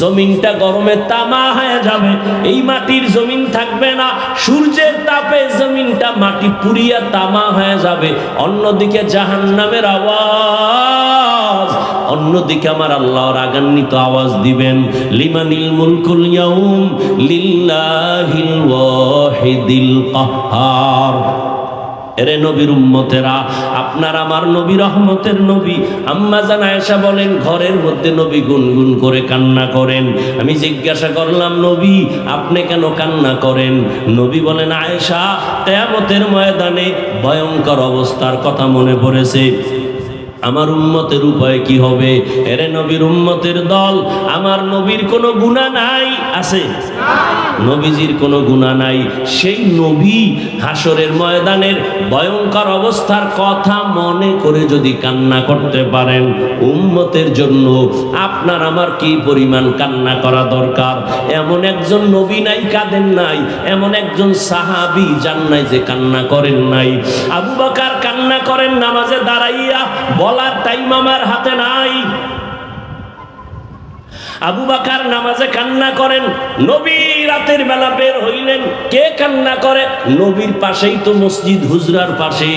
জমিনটা গরমে তামা হয়ে যাবে। এই মাটির জমিন থাকবে না। সূর্যের তাপে জমিনটা মাটি পুড়িয়া তামা হয়ে যাবে। অন্যদিকে জাহান্নামের আওয়াজ। অন্যদিকে আমার আল্লাহ রাগান্বিত আওয়াজ দিবেন, লিমানিল মুলকুল ইয়াউম লিল্লাহিল ওয়াহিদিল কাহ্হার এরে নবীর উম্মতেরা, আপনার আমার নবী রহমতের নবী। আম্মা জান আয়েশা বলেন, ঘরের মধ্যে নবী গুনগুন করে কান্না করেন। আমি জিজ্ঞাসা করলাম, নবী, আপনি কেন কান্না করেন? নবী বলেন, আয়েশা, তেয়ামতের ময়দানে ভয়ঙ্কর অবস্থার কথা মনে পড়েছে। আমার উম্মতের উপায় কি হবে? এরে নবীর উম্মতের দল, আমার নবীর কোনো গুণা নাই, আছে? নবীজির কোনো গুণা নাই। সেই নবী হাসরের ময়দানের ভয়ঙ্কর অবস্থার কথা মনে করে যদি কান্না করতে পারেন, উম্মতের জন্য আপনার আমার কি পরিমাণ কান্না করা দরকার? এমন একজন নবী নাই, কাঁদেন নাই। এমন একজন সাহাবি যান নাই যে কান্না করেন নাই। আবু কান্না করেন নামাজে দাঁড়াইয়া, বলার টাইম আমার হাতে নাই। আবু বাকার নামাজে কান্না করেন, নবী রাতের বেলা বের হইলেন, কে কান্না করে? নবীর পাশেই তো মসজিদ, হুজরার পাশে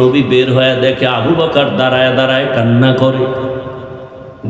নবী বের হয়ে দেখে আবু বাকার দাঁড়ায় দাঁড়ায় কান্না করে।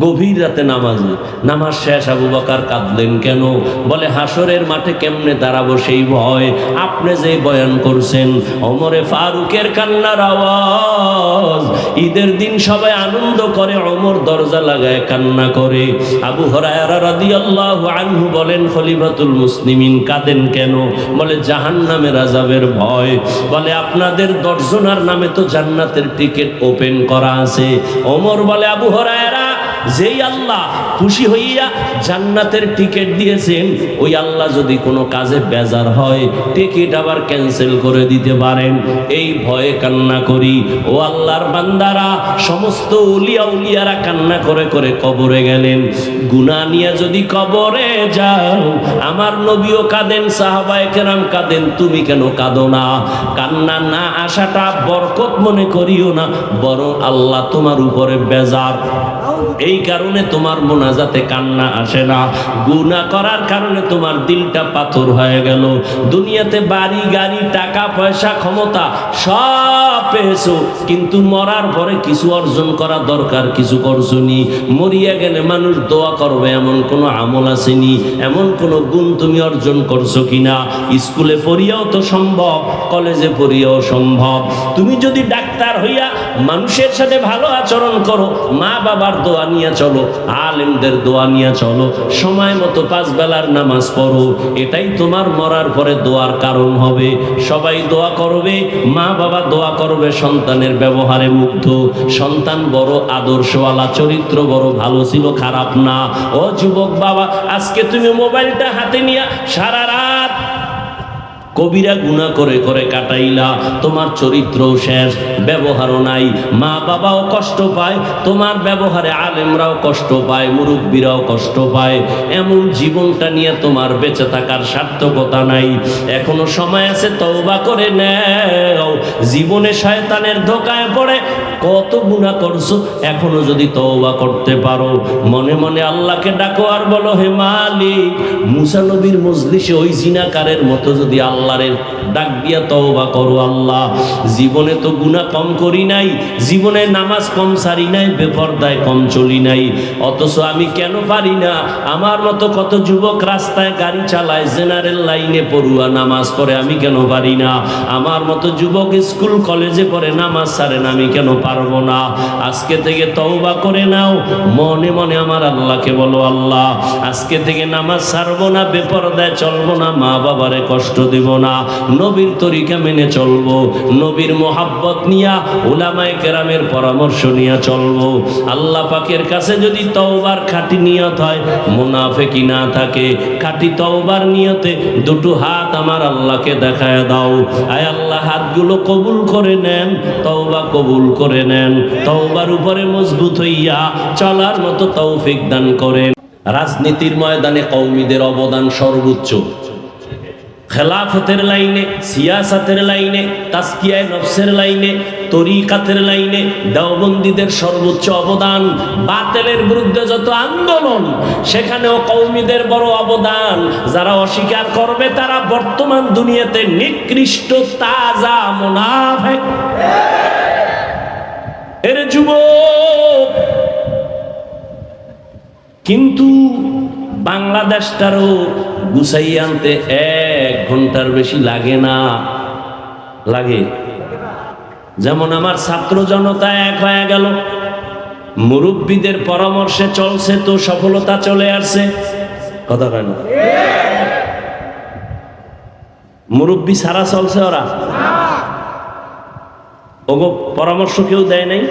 গভীর রাতে নামাজে নামাজ শেষ, আবু বাকার কাঁদলেন কেন? বলে হাসরের মাঠে কেমনে দাঁড়াবো সেই ভয়? আপনি যে বয়ান করছেন অমরে ফারুকের কান্নার আওয়াজ। ঈদের দিন সবাই আনন্দ করে অমর দরজা লাগায় কান্না করে। আবু হরায়রা রাদিয়াল্লাহু আনহু বলেন, খলিফাতুল মুসলিমিন কাঁদেন কেন? বলে, জাহান্নামের রাজাবের ভয়। বলে, আপনাদের দর্জনার নামে তো জান্নাতের টিকিট ওপেন করা আছে। ওমর বলে, আবু হরায়রা যেই আল্লাহ খুশি হইয়া জান্নাতের টিকিট দিয়েছেন, ওই আল্লাহ যদি কোনো কাজে বেজার হয়, টিকিট আবার ক্যান্সেল করে দিতে পারেন। এই ভয়ে কান্না করি। ও আল্লাহর বান্দারা, সমস্ত উলিয়া উলিয়ারা কান্না করে করে কবরে গেলেন। গুনা নিয়ে যদি কবরে যাও, আমার নবীও কাঁদেন, সাহাবায়ে কেরাম কাঁদেন, তুমি কেন কাঁদো না? কান্না না আসাটা বরকত মনে করিও না, বরং আল্লাহ তোমার উপরে বেজার। এই কারণে তোমার মোনাজাতে কান্না আসে না। গুনাহ করার কারণে তোমার দিলটা পাথর হয়ে গেল। দুনিয়াতে বাড়ি, গাড়ি, টাকা, পয়সা, ক্ষমতা সব পেয়েছ। কিন্তু মরার পরে কিছু অর্জন করা দরকার, কিছু করছনি মরিয়া গেলে মানুষ দোয়া করবে, এমন কোনো আমল আসেনি। এমন কোনো গুণ তুমি অর্জন করছ কিনা? স্কুলে পড়িয়াও তো সম্ভব, কলেজে পড়িয়াও সম্ভব। তুমি যদি ডাক্তার হইয়া মানুষের সাথে ভালো আচরণ করো মা বাবার দোয়া নিয়ে চলো, আলেমদের দোয়া নিয়ে চলো, সময় মতো পাঁচ বেলার নামাজ পড়ো, এটাই তোমার মরার পরে দোয়ার কারণ হবে। সবাই দোয়া করবে, মা বাবা দোয়া করবে, সন্তানের ব্যবহারে মুগ্ধ। সন্তান বড় আদর্শওয়ালা, চরিত্র বড় ভালো ছিল, খারাপ না। ও যুবক বাবা, আজকে তুমি মোবাইলটা হাতে নিয়ে সারা রাত কবিরা গুণা করে করে কাটাইলা, তোমার চরিত্র শেষ, ব্যবহারও নাই। মা বাবাও কষ্ট পায়, তোমার ব্যবহারে আলেমরাও কষ্ট পায়, মুরব্বীরাও কষ্ট পায়। এমন জীবনটা নিয়ে তোমার বেঁচে থাকার সার্থকতা নাই। এখনও সময় আছে, তওবা করে নেও। জীবনে শয়তানের ধোকায় পড়ে কত গুণা করছ, এখনও যদি তওবা করতে পারো। মনে মনে আল্লাহকে ডাকো আর বলো, হে মালিক, মুসা নবীর মজলিসে ওই জিনাকারের মতো যদি আল্লাহরের ডাক দিয়া তওবা করো আল্লাহ। জীবনে তো গুনাহ কম করি নাই, জীবনে নামাজ কম সারি নাই, বেপরদায় কম চলি নাই। অথচ আমি কেন পারি না? আমার মতো কত যুবক রাস্তায় গাড়ি চালায়, জেনারেল লাইনে পড়ুয়া নামাজ পড়ে, আমি কেন পারি না? আমার মতো যুবক স্কুল, কলেজে পড়ে, নামাজ সারে না, আমি কেন পারব না? আজকে থেকে তওবা করে নাও, মনে মনে আমার আল্লাহকে বলো আল্লাহ, আজকে থেকে নামাজ সারবো না, বেপরদায় চলবো না মা বাবারে কষ্ট দেব না। নবীর তরিকা মেনে চলবো। নবীর মোহাব্বত নিয়া ওলামায়ে কেরামের পরামর্শ নিয়ে চলবো। আল্লাহ পাকের কাছে যদি তওবার খাঁটি নিয়ত হয় মুনাফেকি না থাকে। খাঁটি তওবার নিয়তে দুটো হাত আমার আল্লাহকে দেখায় দাও। আয় আল্লাহ, হাতগুলো কবুল করে নেন, তওবা কবুল করে নেন। তওবার উপরে মজবুত হইয়া চলার মতো তৌফিক দান করেন। রাজনীতির ময়দানে কৌমিদের অবদান সর্বোচ্চ। খেলাফতের লাইনে, সিয়াসাতের লাইনে, তাস্কিয়ায় নফসের লাইনে, তরিকাতের লাইনে, দেওবন্দীদের সর্বোচ্চ অবদান, বাতেলের বিরুদ্ধে যত আন্দোলন, সেখানেও কৌমিদের বড় অবদান। যারা অস্বীকার করবে, তারা বর্তমান দুনিয়াতে নিকৃষ্ট, তাজা মোনাফেক। এর যুবক, কিন্তু বাংলাদেশটারও গুছাই আনতে এক ঘণ্টার বেশি লাগে না। লাগে। যেমন আমার ছাত্র জনতা এক হয়ে গেল। মুরব্বীদের পরামর্শে চলছে তো সফলতা চলে আসছে। কথা কয় না? মুরব্বী সারা চলছে ওরা? ওগো, পরামর্শ কেউ দেয় নাই?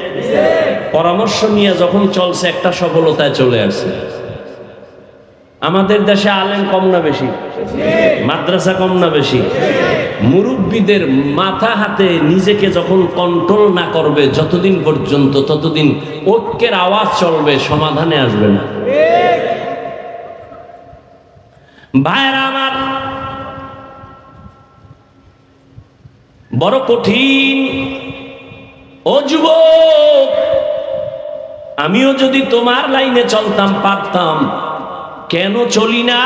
পরামর্শ নিয়ে যখন চলছে, একটা সফলতায় চলে আসছে। আমাদের দেশে আলেম কম না বেশি? মাদ্রাসা কম না বেশি? মুরব্বীদের মাথা হাতে নিজেকে যখন কন্ট্রোল না করবে, যতদিন পর্যন্ত ততদিন ঐক্যের আওয়াজ চলবে, সমাধানে আসবে না। ভাইরা আমার, বড় কঠিন। ও যুবক, আমিও যদি তোমার লাইনে চলতাম, পারতাম। কেন চলি না?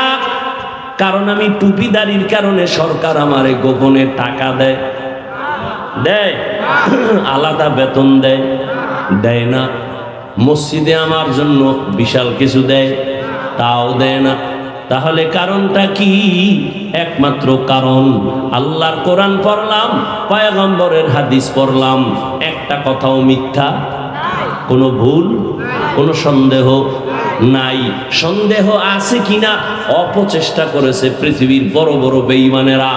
কারণ আমি টুপিদারির কারণে সরকার আমারে গোপনে টাকা দেয়। দেয়? আলাদা বেতন দেয়। দেয় না। মসজিদে আমার জন্য বিশাল কিছু দেয়, তাও দেয় না। তাহলে কারণটা কি? একমাত্র কারণ আল্লাহর কোরআন পড়লাম, পয়গম্বরের হাদিস পড়লাম। একটা কথাও মিথ্যা? কোনো ভুল? কোনো সন্দেহ? নাই। সন্দেহ আছে কিনা? অপচেষ্টা করেছে পৃথিবীর বড় বড় বেঈমানেরা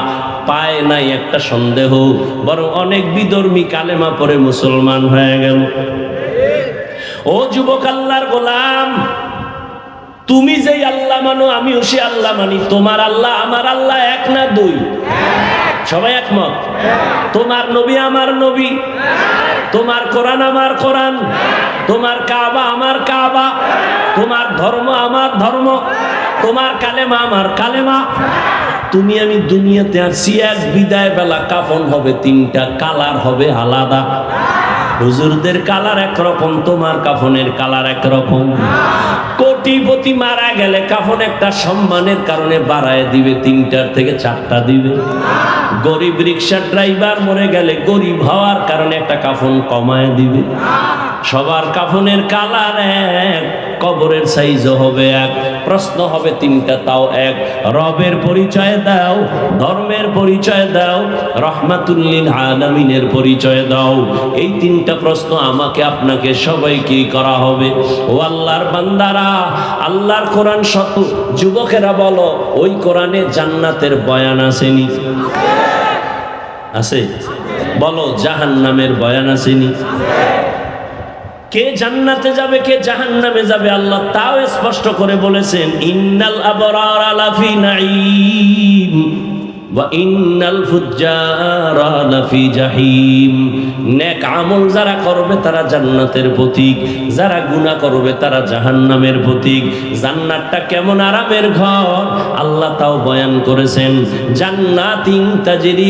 পায় নাই একটা সন্দেহ। বরং অনেক বিধর্মী কালেমা পরে মুসলমান হয়ে গেল। ও যুবক আল্লাহর গোলাম, তুমি যেই আল্লাহ মানো, আমিও সে আল্লাহ মানি। তোমার আল্লাহ, আমার আল্লাহ এক না দুই? সবাই একমত? তোমার নবী আমার নবী। তোমার কোরআন আমার কোরআন। তোমার কাবা আমার কাবা। তোমার ধর্ম আমার ধর্ম। তোমার কালেমা আমার কালেমা। তুমি আমি দুনিয়াতে আসছি, এক বিদায় বেলা কাফন হবে, তিনটা কালার হবে আলাদা। হুজুরদের কালার একরকম, তোমার কাফনের কালার একরকম। কোটিপতি মারা গেলে কাফন একটা সম্মানের কারণে বাড়ায় দিবে, তিনটার থেকে চারটা দিবে। গরিব রিক্সার ড্রাইভার মরে গেলে গরিব হওয়ার কারণে একটা কাফন কমায় দিবে। সবার কাফনের কালার এক, কবরের সাইজও হবে এক, প্রশ্ন হবে তিনটা, তাও এক। রবের পরিচয় দাও, ধর্মের পরিচয় দাও রহমাতুল্লিল আলামিনের পরিচয় দাও। এই তিনটা প্রশ্ন আমাকে, আপনাকে সবাইকে করা হবে। ও আল্লাহর বান্দারা, আল্লাহর কোরআন শত যুবকেরা বলো, ওই কোরআনে জান্নাতের বয়ান আসেনি? আছে বলো, জাহান্নামের বয়ান আসেনি? কে জান্নাতে যাবে, কে জাহান নামে যাবে, আল্লাহ তাও স্পষ্ট করে বলেছেন, ইন্নাল আবরার আলাফি নাঈম। নেক আমল যারা করবে তারা জান্নাতের প্রতীক, যারা গুনাহ করবে তারা জাহান্নামের প্রতীক। জান্নাতটা কেমন আরামের ঘর, আল্লাহ তাও বয়ান করেছেন জান্নাতিন তাজরি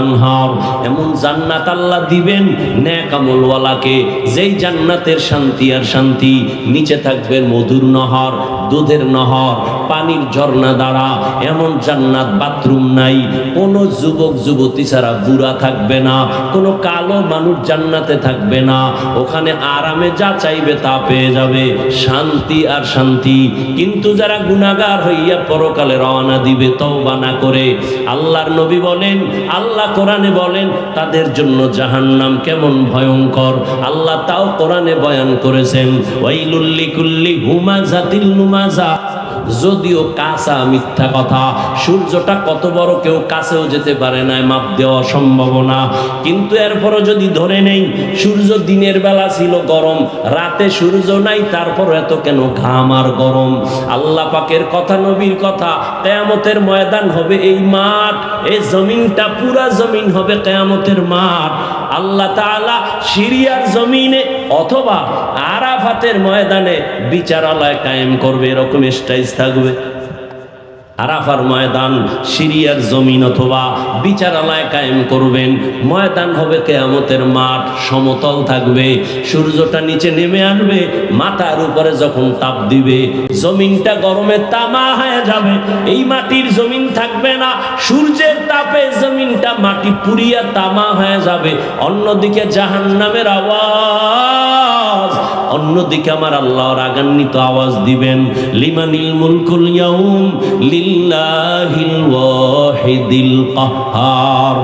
আনহার। এমন জান্নাত আল্লাহ দিবেন নেক আমলওয়ালাকে, যেই জান্নাতের শান্তি আর শান্তি নিচে থাকবে মধুর নহর, দুধের নহর, পানির ঝর্ণা দ্বারা। এমন জান্নাত বাথরুম নাই, কোনো যুবক, যুবতী ছাড়া বুড়া থাকবে না, কোনো কালো মানুষ জান্নাতে থাকবে না। ওখানে আরামে যা চাইবে তা পেয়ে যাবে, শান্তি আর শান্তি। কিন্তু যারা গুণাগার হইয়া পরকালে রওনা দিবে, তওবা না করে, আল্লাহর নবী বলেন, আল্লাহ কোরআনে বলেন, তাদের জন্য জাহান্নাম কেমন ভয়ঙ্কর। আল্লাহ তাও কোরআনে বয়ান করেছেন ওয়াইলুল্লি কুল্লি হুমাজাতিল নুমাজা। যদিও কাঁচা মিথ্যা কথা, সূর্যটা কত বড় কেউ কাছেও যেতে পারে না মাপ দেওয়া সম্ভব না। কিন্তু এরপরও যদি ধরে নেই, সূর্য দিনের বেলা ছিল গরম, রাতে সূর্য নাই তারপর এত কেন ঘাম আর গরম? আল্লাহ পাকের কথা, নবীর কথা, কেয়ামতের ময়দান হবে এই মাঠ এই জমিনটা পুরা জমিন হবে কেয়ামতের মাঠ। আল্লাহ তাআলা সিরিয়ার জমিনে অথবা আরাফাতের ময়দানে বিচারালয় কায়েম করবে, এরকম স্টাইজ থাকবে। আরাফার ময়দান, সিরিয়ার জমিন অথবা বিচারালয় কায়েম করবেন। ময়দান হবে কেয়ামতের মাঠ, সমতল থাকবে, সূর্যটা নিচে নেমে আনবে মাথার উপরে যখন তাপ দিবে, জমিনটা গরমে তামা হয়ে যাবে। এই মাটির জমিন থাকবে না, সূর্যের তাপে জমিনটা মাটি পুড়িয়া তামা হয়ে যাবে। অন্যদিকে জাহান্নামের আওয়াজ অন্যদিকে আমার আল্লাহ রাগান্বিত আওয়াজ দিবেন লিমানিল মুলকুল ইয়াউম লিল্লাহিল ওয়াহিদিল কাহ্হার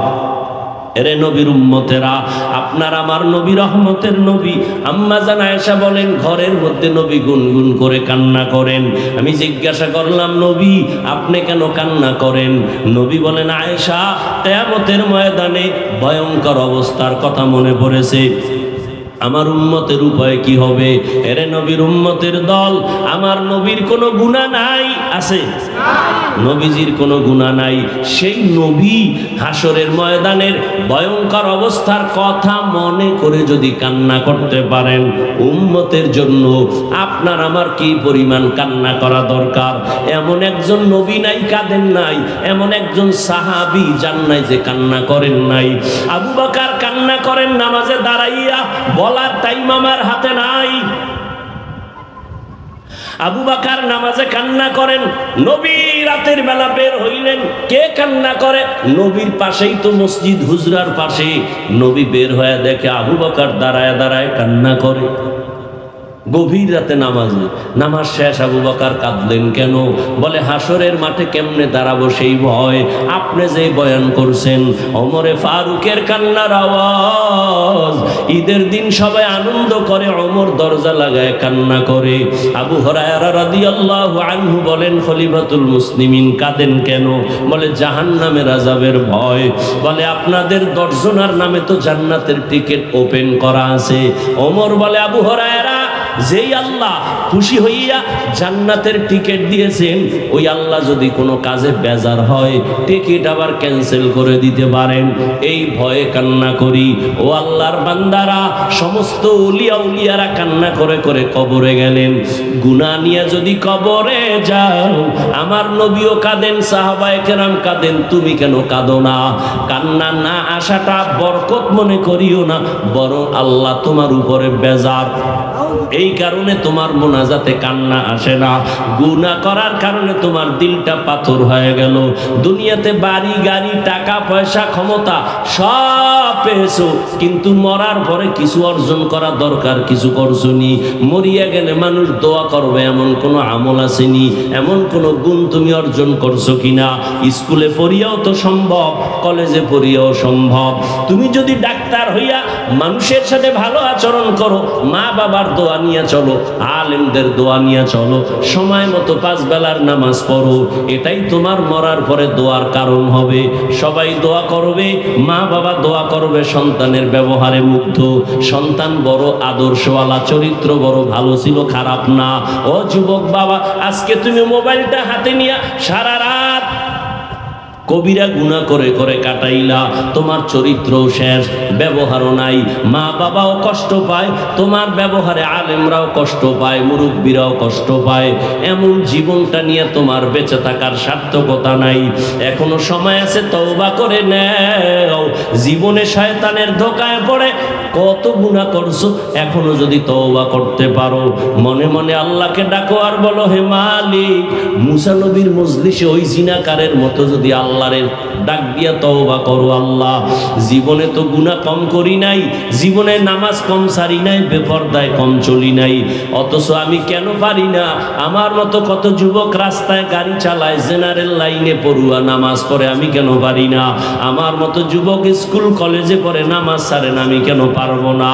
এরে নবীর উম্মতেরা, আপনার আমার নবী রহমতের নবী। আম্মা জান আয়েশা বলেন, ঘরের মধ্যে নবী গুনগুন করে কান্না করেন। আমি জিজ্ঞাসা করলাম, নবী, আপনি কেন কান্না করেন? নবী বলেন, আয়েশা তেয়ামতের ময়দানে ভয়ঙ্কর অবস্থার কথা মনে পড়েছে। আমার উম্মতের উপায় কি হবে? এরে নবীর উম্মতের দল, আমার নবীর কোনো গুণা নাই, আছে? নবীজির কোনো গুণা নাই। সেই নবী হাসরের ময়দানের ভয়ঙ্কর অবস্থার কথা মনে করে যদি কান্না করতে পারেন, উম্মতের জন্য আপনার আমার কি পরিমাণ কান্না করা দরকার? এমন একজন নবী নাই, কাঁদেন নাই। এমন একজন সাহাবি যান নাই যে কান্না করেন নাই। আবু বাকার কান্না করেন, নামাজে দাঁড়াইয়া বলার টাইম আমার হাতে নাই। আবু বাকার নামাজে কান্না করেন, নবী রাতের বেলা বের হইলেন। কে কান্না করে? নবীর পাশেই তো মসজিদ, হুজরার পাশে নবী বের হয়ে দেখে আবু বাকার দাঁড়ায় দাঁড়ায় কান্না করে। গভীর রাতে নামাজে। নামাজ শেষ, আবু বাকার কাঁদলেন কেন? বলে হাসরের মাঠে কেমনে দাঁড়াবো সেই ভয়? আপনি যে বয়ান করছেন অমরে ফারুকের কান্নার আওয়াজ। ঈদের দিন সবাই আনন্দ করে অমর দরজা লাগায় কান্না করে। আবু হরায়রা রাদিয়াল্লাহু আনহু বলেন, খলিফাতুল মুসলিমিন কাঁদেন কেন? বলে, জাহান্নামের আজাবের ভয়। বলে, আপনাদের দর্জনার নামে তো জান্নাতের টিকিট ওপেন করা আছে। অমর বলে, আবু হরায়রা যেই আল্লাহ খুশি হইয়া জান্নাতের টিকিট দিয়েছেন, ওই আল্লাহ যদি কোনো কাজে বেজার হয়, টিকিট আবার ক্যান্সেল করে দিতে পারেন। এই ভয়ে কান্না করি। ও আল্লাহর বান্দারা, সমস্ত উলিয়া উলিয়ারা কান্না করে করে কবরে গেলেন। গুনা নিয়ে যদি কবরে যাও, আমার নবীও কাঁদেন, সাহাবায়ে কেরাম কাঁদেন, তুমি কেন কাঁদো না? কান্না না আসাটা বরকত মনে করিও না, বরং আল্লাহ তোমার উপরে বেজার। এই কারণে তোমার মোনাজাতে কান্না আসে না। গুনাহ করার কারণে তোমার দিলটা পাথর হয়ে গেল। দুনিয়াতে বাড়ি, গাড়ি, টাকা, পয়সা, ক্ষমতা সব পেয়েছ। কিন্তু মরার পরে কিছু অর্জন করা দরকার, কিছু করছনি মরিয়া গেলে মানুষ দোয়া করবে, এমন কোনো আমল আসেনি এমন কোনো গুণ তুমি অর্জন করছ কিনা? স্কুলে পড়িয়াও তো সম্ভব, কলেজে পড়িয়াও সম্ভব। তুমি যদি ডাক্তার হইয়া মানুষের সাথে ভালো আচরণ করো, মা বাবার দোয়া নিয়ে চলো, আলেমদের দোয়া নিয়ে চলো, সময় মতো পাঁচ বেলার নামাজ পড়ো, এটাই তোমার মরার পরে দোয়ার কারণ হবে। সবাই দোয়া করবে, মা বাবা দোয়া করবে, সন্তানের ব্যবহারে মুগ্ধ। সন্তান বড় আদর্শওয়ালা, চরিত্র বড় ভালো ছিল, খারাপ না। ও যুবক বাবা, আজকে তুমি মোবাইলটা হাতে নিয়ে সারা রাত কবিরা গুণা করে করে কাটাইলা, তোমার চরিত্র শেষ, ব্যবহারও নাই। মা বাবাও কষ্ট পায়, তোমার ব্যবহারে আলেমরাও কষ্ট পায়, মুরব্বীরাও কষ্ট পায়। এমন জীবনটা নিয়ে তোমার বেঁচে থাকার সার্থকতা নাই। এখনও সময় আছে, তওবা করে নেও। জীবনে শয়তানের ধোকায় পড়ে কত গুণা করছ, এখনও যদি তওবা করতে পারো। মনে মনে আল্লাহকে ডাকো আর বলো, হে মালিক, মুসা নবীর মজলিসে ওই জিনাকারের মতো যদি আল্লাহরের ডাক দিয়া তওবা করো আল্লাহ। জীবনে তো গুনাহ কম করি নাই, জীবনে নামাজ কম সারি নাই, বেপরদায় কম চলি নাই। অথচ আমি কেন পারি না? আমার মতো কত যুবক রাস্তায় গাড়ি চালায়, জেনারেল লাইনে পড়ুয়া, নামাজ পড়ে, আমি কেন পারি না? আমার মতো যুবক স্কুল, কলেজে পড়ে, নামাজ সারে না, আমি কেন পারব না?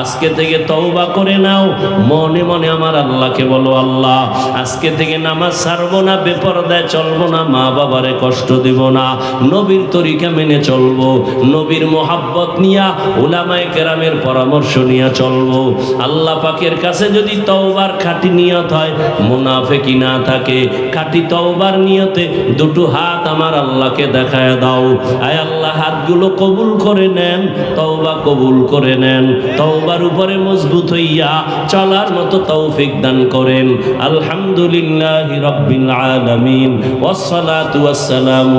আজকে থেকে তওবা করে নাও, মনে মনে আমার আল্লাহকে বলো আল্লাহ। আজকে থেকে নামাজ ছাড়বো না, বেপরদায় চলবো না মা বাবারে কষ্ট দেব না, নবীর তরিকা মেনে চলবো, নবীর মোহাব্বত নিয়া ওলামায় কেরামের পরামর্শ নিয়ে চলবো। আল্লাহ পাকের কাছে যদি তওবার খাটি নিয়ত হয় মুনাফেকি না থাকে, খাটি তওবার নিয়তে দুটো হাত আমার আল্লাহকে দেখায় দাও। আয় আল্লাহ, হাতগুলো কবুল করে নেন, তওবা কবুল করে নেন, তওবার উপরে মজবুত হইয়া চলার মতো তৌফিক দান করেন। আলহামদুলিল্লাহ রব্বিল আলামিন, ওয়াসসালাতু ওয়াসসালামু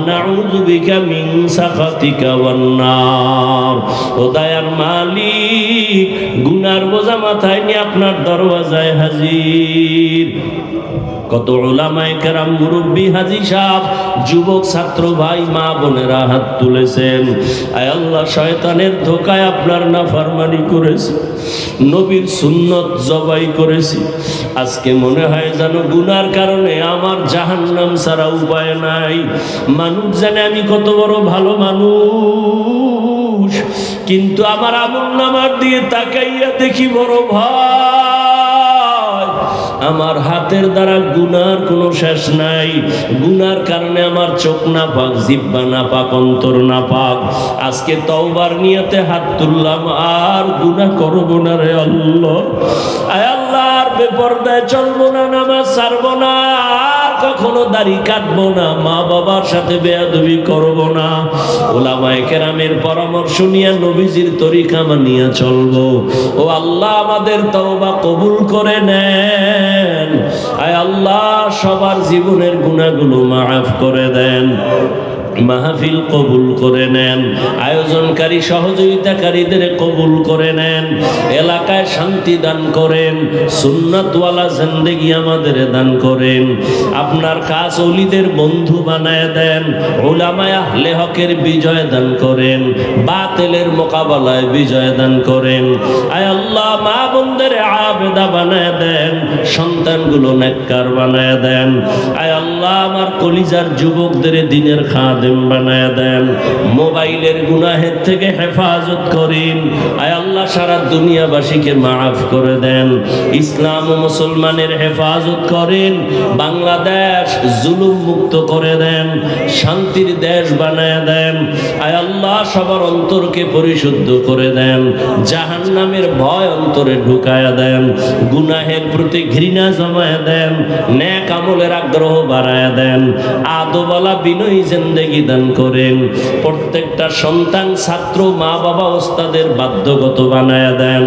ونعوذ بك من سخطك والنار ওদায়ার মালিক গুনার বোঝা মাথায় নিয়ে আপনার দরওয়াজায় হাজির কত ওলামায় কেরাম মুরব্বী হাজি সাহ যুবক ছাত্র ভাই মা বোনেরা হাত তুলেছেন আয় আল্লাহ শয়তানের ধোকায় আপনার না ফারমানি করেছে নবীর সুন্নত জবাই করেছি আজকে মনে হয় যেন গুনার কারণে আমার জাহান্নাম ছাড়া উপায় নাই মানুষ জানে আমি কত বড় ভালো মানুষ। কিন্তু আমার আমল নামার দিয়ে তাকাইয়া দেখি বড় ভয় আমার হাতের দ্বারা গুনার কোনো শেষ নাই। গুনার কারণে আমার চোখ না পাক জিব্বা না পাক অন্তর না পাক আজকে তওবার নিয়তে হাত তুললাম, আর গুনা করব না রে আল্লাহ। আয় আল্লাহ, আর বেপরদায় চলবো না, নামাজ ছাড়বো না। কখনো দাড়ি কাটবো না, মা বাবার সাথে বেয়াদবি করব না। ওলামায়ে কেরামের পরামর্শ নিয়ে নবীজির তরিকা মানিয়া চলবো। ও আল্লাহ, আমাদের তওবা কবুল করে নেন। আয় আল্লাহ, সবার জীবনের গুণাগুলো মাফ করে দেন। মাহফিল কবুল করে নেন, আয়োজনকারী সহযোগিতাকারীদের কবুল করে নেন, এলাকায় শান্তি দান করেন, সুন্নাতওয়ালা জিন্দেগি আমাদের দান করেন। আপনার কাজ অলিদের বন্ধু বানায় দেন ওলামায় আহলে হকের বিজয় দান করেন, বাতেলের মোকাবেলায় বিজয় দান করেন। আয় আল্লাহ, মা বোনদের আবেদা বানায় দেন, সন্তানগুলো নেককার বানায় দেন। আয় আল্লাহ, আমার কলিজার যুবকদের দিনের খাদেম বানায় দেন। মোবাইলের গুনাহের থেকে হেফাজত করেন। আয় আল্লাহ, সারা দুনিয়াবাসীকে মাফ করে দেন। ইসলাম ও মুসলমানের হেফাজত করেন। বাংলাদেশ জুলুম মুক্ত করে দেন। শান্তির দেশ বানায় দেন। আয় আল্লাহ, সবার অন্তরকে পরিশুদ্ধ করে দেন। জাহান নামের ভয় অন্তরে ঢুকায় দেন। গুনাহের প্রতি ঘৃণা জমায় দেন। ন্যাক আমলের আগ্রহ বাড়ায় দেন। আদোবালা বিনয়ী জিন্দেগি দান করেন। প্রত্যেকটা সন্তান ছাত্র মা বাবা ওস্তাদের বাধ্যগত বানায় দেন।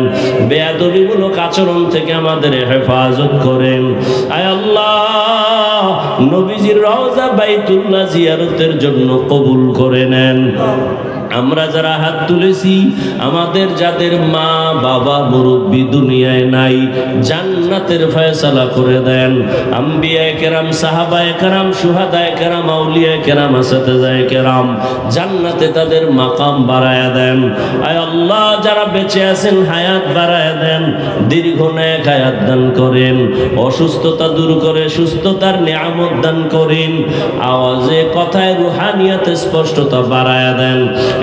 বেয়াদবিমূলক আচরণ থেকে আমাদের হেফাজত করেন। আয় আল্লাহ, নবীজির রওজা বাইতুল্লাহ জিয়ারতের জন্য কবুল করে নেন। আমরা যারা হাত তুলেছি, আমাদের যাদের মা, বাবা, মুরব্বী দুনিয়ায় নাই, জান্নাতের ফয়সালা করে দেন। আম্বিয়ায় কেরাম, সাহাবায় কেরাম সুহাদায় কেরাম, আউলিয়ায় কেরাম আসাতে যায় কেরাম জান্নাতে তাদের মাকাম বাড়ায় দেন। আয় আল্লাহ, যারা বেঁচে আছেন, হায়াত বাড়ায় দেন, দীর্ঘ ন্যাক হায়াত দান করেন, অসুস্থতা দূর করে, সুস্থতার নিয়ামত দান করেন, আওয়াজে, কথায়, রুহানিয়াতে স্পষ্টতা বাড়ায় দেন।